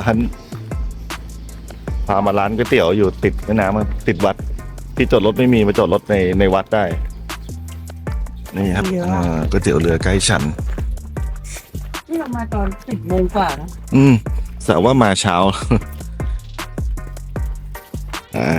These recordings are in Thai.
ร้าน พามาร้านก๋วยเตี๋ยวอยู่ติดแม่น้ำอะติดวัด ที่จอดรถไม่มีมาจอดรถในในวัดได้ นี่ครับอ่าก๋วยเตี๋ยวเรือใกล้ฉัน นี่เรามาตอนสิบโมงกว่านะอืมแต่ว่ามาเช้าใช่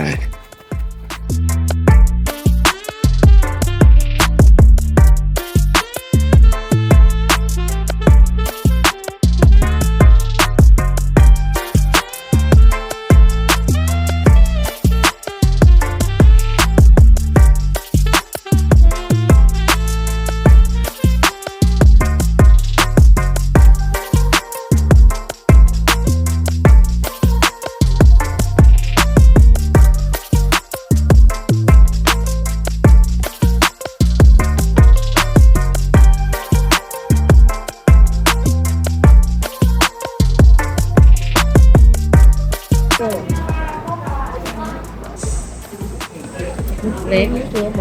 เล็กนี่ตัวไป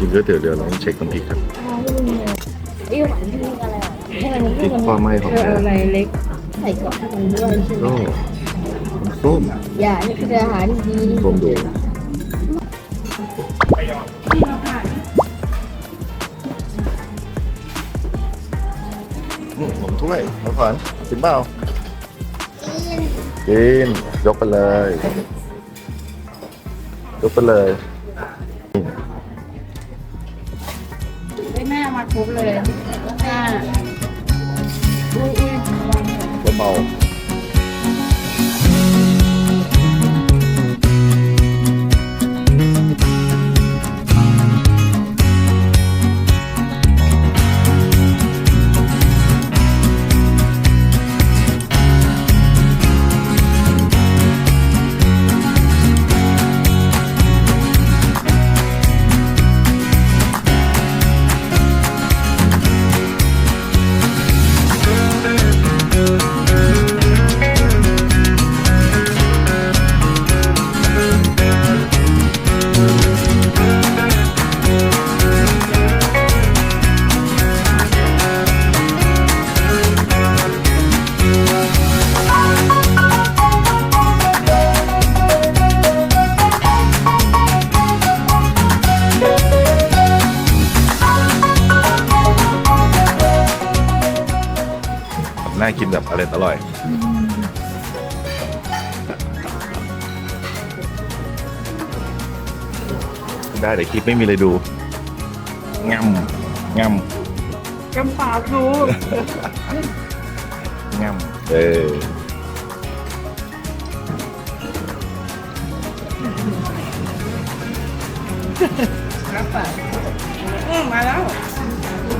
กินก๋วยเตี๋ยวเรือเราต้องเช็คน้ำพริกครับไอ้หวานที่อะไรอะให้มันพริกความไหม้ของเออเรืออะไรเล็กใส่กรอบมันด้วยใช่ไหมโอ้ส้มอย่านี่คืออาหารดีส้มดูอืมผมถ้วยมาก่อนกินเปล่ากินยกไปเลย ยกไปเลย ให้แม่มาครบเลยอ่า อร่อยอร่อย ได้แต่คลิปไม่มีเลยดูงำงกำปาครูำงำเออกำปาอืมมาแล้ว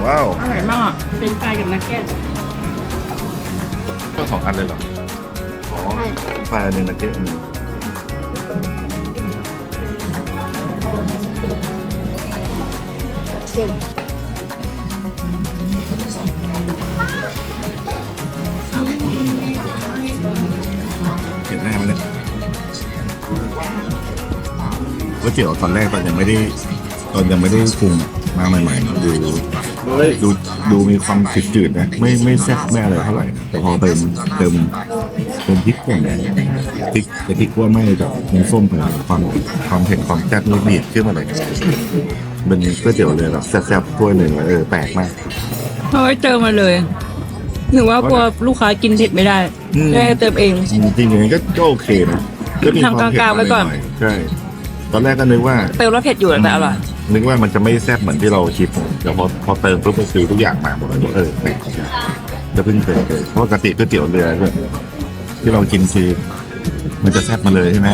ว้าว อร่อยมากเป็นไฟกับนักเก็ต ก็สองอันเลยเหรออ๋อปลาหนึ่งนะเจ๊อืมเค็มเห็นหน้ามันเลยก๋วยเตี๋ยวตอนแรกตอนยังไม่ได้ ตอนยังไม่ได้ปรุงมาใหม่ๆดู ดูดูมีความจืดๆนะไม่ไม่แซ่บไม่อะไรเท่าไหร่แต่พอเติมเติมเติมพริกป่นพริกแต่พริกว่าไม่กับน้ำส้มไปความความเผ็ดความแซ่บนี่บีบขึ้นมาเลยเป็นก๋วยเตี๋ยวเลยแบบแซ่บๆถ้วยหนึ่งเออแปลกมากเอาไว้เติมมาเลยถึงว่ากลัวลูกค้ากินเผ็ดไม่ได้อืมได้เติมเองจริงๆอย่างนี้ก็ก็โอเคนะก็มีความทำกลางๆไว้ก่อนเผ็ดมาหยๆใช่ตอนแรกก็นึกว่าเติมแล้วเผ็ดอยู่แต่อร่อย นึกว่ามันจะไม่แซ่บเหมือนที่เราคิดแต่พอพอเติมปุ๊บก็คือทุกอย่างมาหมดเลยเออแปลกจะเพิ่งเคยเคยเพราะปกติก๋วยเตี๋ยวเรือเนี่ยที่เรากินคือมันจะแซ่บมาเลยใช่ไหม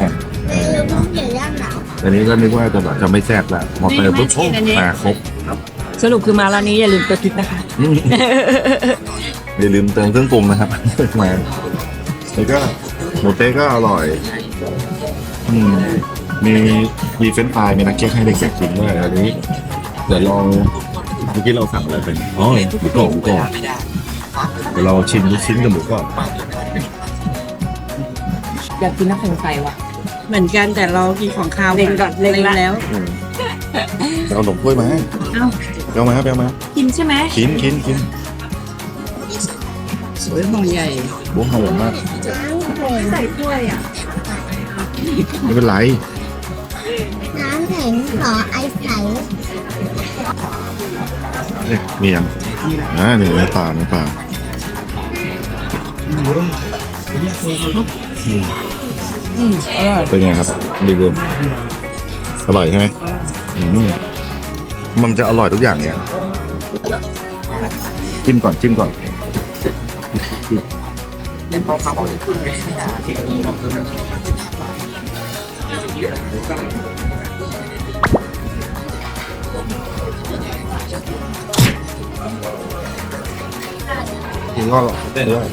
เออต้องเปลี่ยนย่างหนาวอันนี้ก็นึกว่าจะแบบจะไม่แซ่บละพอเติมปุ๊บโอ้มาครบสรุปคือมาร้านนี้อย่าลืมเติมพริกนะคะอืมอย่าลืมเติมเครื่องปรุงนะครับมาแล้วก็หมูเต๊ะก็อร่อย อืม มีมีเฟรนช์ฟรายมีนักเก็ตให้เด็กๆกินด้วยอันนี้ เดี๋ยวลองเมื่อกี้เราสั่งอะไรเป็นอ๋อหมูกรอบหมูกรอบเดี๋ยวเราชิมลูกชิ้นกับหมูกรอบอยากกินน้ำแข็งใสว่ะ เหมือนกันแต่เรากินของคาวเล็งก่อนเล็งแล้วอืมเอาหนมถ้วยมาให้เอ้าเอามาครับเอามากินใช่ไหมกินกินกินสวยห่อใหญ่บัวหอมมากใส่ถ้วยอะไม่เป็นไรน้ำแข็งขอไอซ์ใสเอ๊ะมียังอ่านี่เนื้อปลาเนื้อปลาอืมอร่อยเป็นไงครับดีรวมอร่อยใช่ไหมอืมมันจะอร่อยทุกอย่างเนี่ยจิ้มก่อนจิ้มก่อน กินก็เต้นด้วย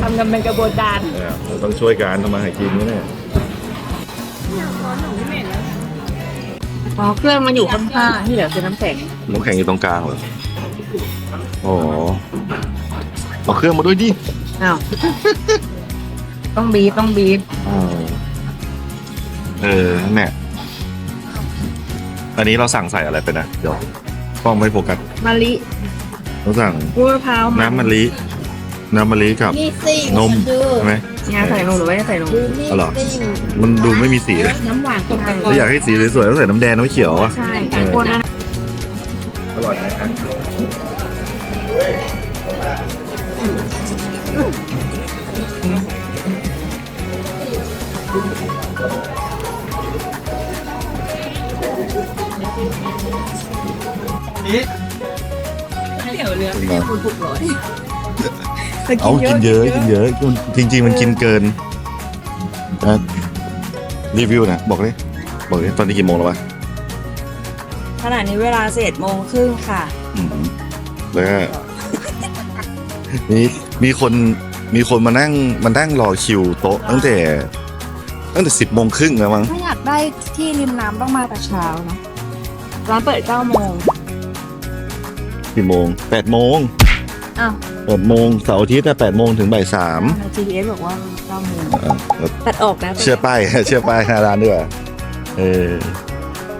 ทำกันเป็นกระบวนการเราต้องช่วยกันทำมาหากินนี่เนี่ยอ๋อเครื่องมันอยู่ข้างๆที่เหลือคือน้ำแข็งน้ำแข็งอยู่ตรงกลางเหรออ๋อเอาเครื่องมาด้วยดิอ้าวต้องบีบต้องบีบเออเนี่ยอันนี้เราสั่งใส่อะไรไปนะ เดี๋ยวป้องไม่โฟกัส มะลิเราสั่งกล้วยมะพร้าวน้ำมะลิน้ำมะลิกับนี่สินมดูใช่ไหมงาใส่นมหรือไม่ใส่นมดูนี่อ๋อเหรอสิมันดูไม่มีสีเลยน้ำหวานตกแต่งถ้าอยากให้สีสวยๆต้องใส่น้ำแดงน้ำเขียวอะใช่ไอ้คนนั้นอร่อยไหมเดี๋ย วเรือคุณถูกร้อยเอากินเยอะกินเยอะจริงๆมันกินเกินนะรีวิวนะบอกเลยบอกเลยตอนนี้กี่โมงแล้ววะขณะนี้เวลาเศษโมงครึ่งค่ะ อืมแล้วก็มีมีคนมีคนมานั่งมานั่งรอคิวโต๊ะตั้งแต่ ตั้งแต่สิบโมงครึ่งแล้วมั้งถ้าอยากได้ที่ริมน้ำต้องมาแต่เช้าเนอะร้านเปิด9โมง กี่โมงแปดโมงอ้าวแปดโมงเสาร์อาทิตย์แต่แปดโมงถึงบ่ายสามใน GPS บอกว่า9โมงอะแล้วตัดออกนะเชื่อป้าย เชื่อป้ายหน้าร้านด้วยว่ะเออ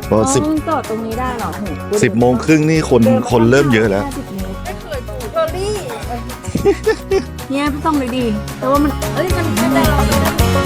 พอสิบอ๋อจอดตรงนี้ได้เหรอโหกูสิบโมงครึ่งนี่คนคนเริ่มเยอะแล้ว 50เมตรเบอร์รี่เนี่ยพี่ต้องเลยดี แต่ว่ามัน เอ้ย มันไม่ได้เราไม่ได้